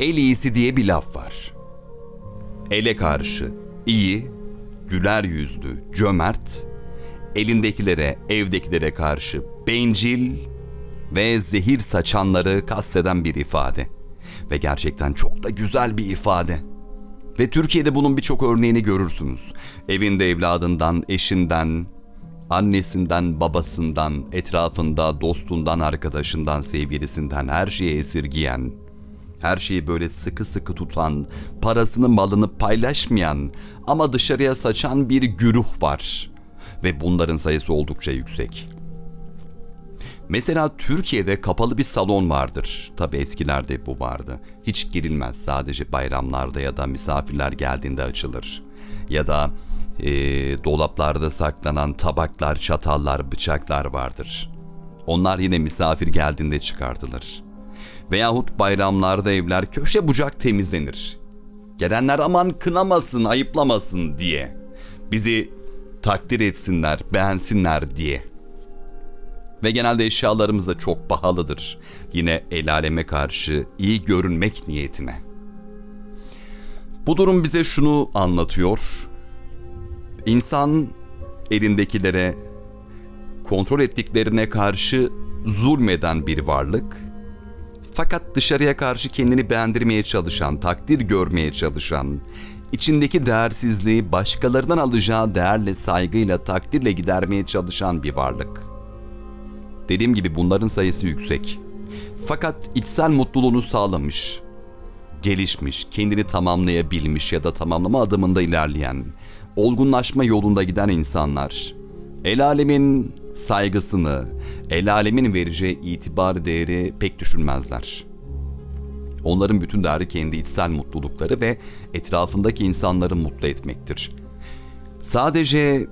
El iyisi diye bir laf var. Ele karşı iyi, güler yüzlü, cömert, elindekilere, evdekilere karşı bencil ve zehir saçanları kasteden bir ifade. Ve gerçekten çok da güzel bir ifade. Ve Türkiye'de bunun birçok örneğini görürsünüz. Evinde evladından, eşinden, annesinden, babasından, etrafında, dostundan, arkadaşından, sevgilisinden her şeyi esirgiyen, her şeyi böyle sıkı sıkı tutan, parasını malını paylaşmayan ama dışarıya saçan bir güruh var. Ve bunların sayısı oldukça yüksek. Mesela Türkiye'de kapalı bir salon vardır. Tabi eskilerde bu vardı. Hiç girilmez sadece bayramlarda ya da misafirler geldiğinde açılır. Ya da eee, dolaplarda saklanan tabaklar, çatallar, bıçaklar vardır. Onlar yine misafir geldiğinde çıkartılır. Veyahut bayramlarda evler köşe bucak temizlenir. Gelenler aman kınamasın, ayıplamasın diye. Bizi takdir etsinler, beğensinler diye. Ve genelde eşyalarımız da çok pahalıdır. Yine el aleme karşı iyi görünmek niyetine. Bu durum bize şunu anlatıyor. İnsan elindekilere kontrol ettiklerine karşı zulmeden bir varlık. Fakat dışarıya karşı kendini beğendirmeye çalışan, takdir görmeye çalışan, içindeki değersizliği başkalarından alacağı değerle, saygıyla, takdirle gidermeye çalışan bir varlık. Dediğim gibi bunların sayısı yüksek. Fakat içsel mutluluğunu sağlamış, gelişmiş, kendini tamamlayabilmiş ya da tamamlama adımında ilerleyen, olgunlaşma yolunda giden insanlar, el alemin saygısını, el alemin vereceği itibar değeri pek düşünmezler. Onların bütün değeri kendi içsel mutlulukları ve etrafındaki insanları mutlu etmektir. Sadece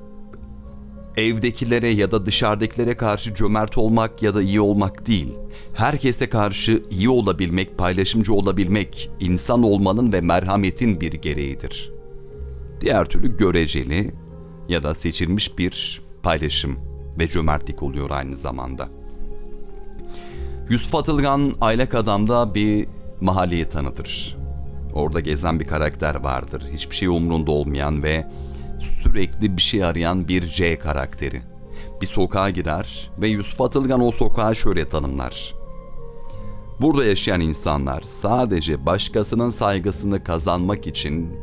evdekilere ya da dışarıdakilere karşı cömert olmak ya da iyi olmak değil. Herkese karşı iyi olabilmek, paylaşımcı olabilmek insan olmanın ve merhametin bir gereğidir. Diğer türlü göreceli ya da seçilmiş bir paylaşım ve cömertlik oluyor aynı zamanda. Yusuf Atılgan Aylak Adam'da bir mahalleyi tanıtır. Orada gezen bir karakter vardır. Hiçbir şey umrunda olmayan ve sürekli bir şey arayan bir C karakteri. Bir sokağa girer ve Yusuf Atılgan o sokağı şöyle tanımlar. Burada yaşayan insanlar sadece başkasının saygısını kazanmak için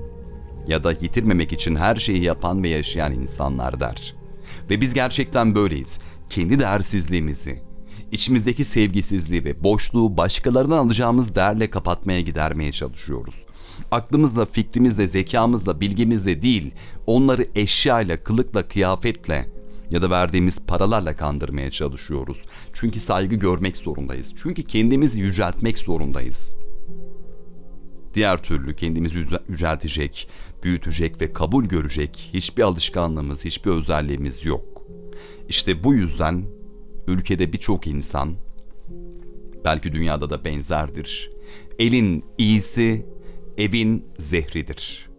ya da yitirmemek için her şeyi yapan ve yaşayan insanlar der. Ve biz gerçekten böyleyiz. Kendi değersizliğimizi, içimizdeki sevgisizliği ve boşluğu başkalarından alacağımız değerle kapatmaya gidermeye çalışıyoruz. Aklımızla, fikrimizle, zekamızla, bilgimizle değil, onları eşyayla, kılıkla, kıyafetle ya da verdiğimiz paralarla kandırmaya çalışıyoruz. Çünkü saygı görmek zorundayız. Çünkü kendimizi yüceltmek zorundayız. Diğer türlü kendimizi yüceltecek, büyütecek ve kabul görecek hiçbir alışkanlığımız, hiçbir özelliğimiz yok. İşte bu yüzden ülkede birçok insan, belki dünyada da benzerdir, elin iyisi evin zehridir.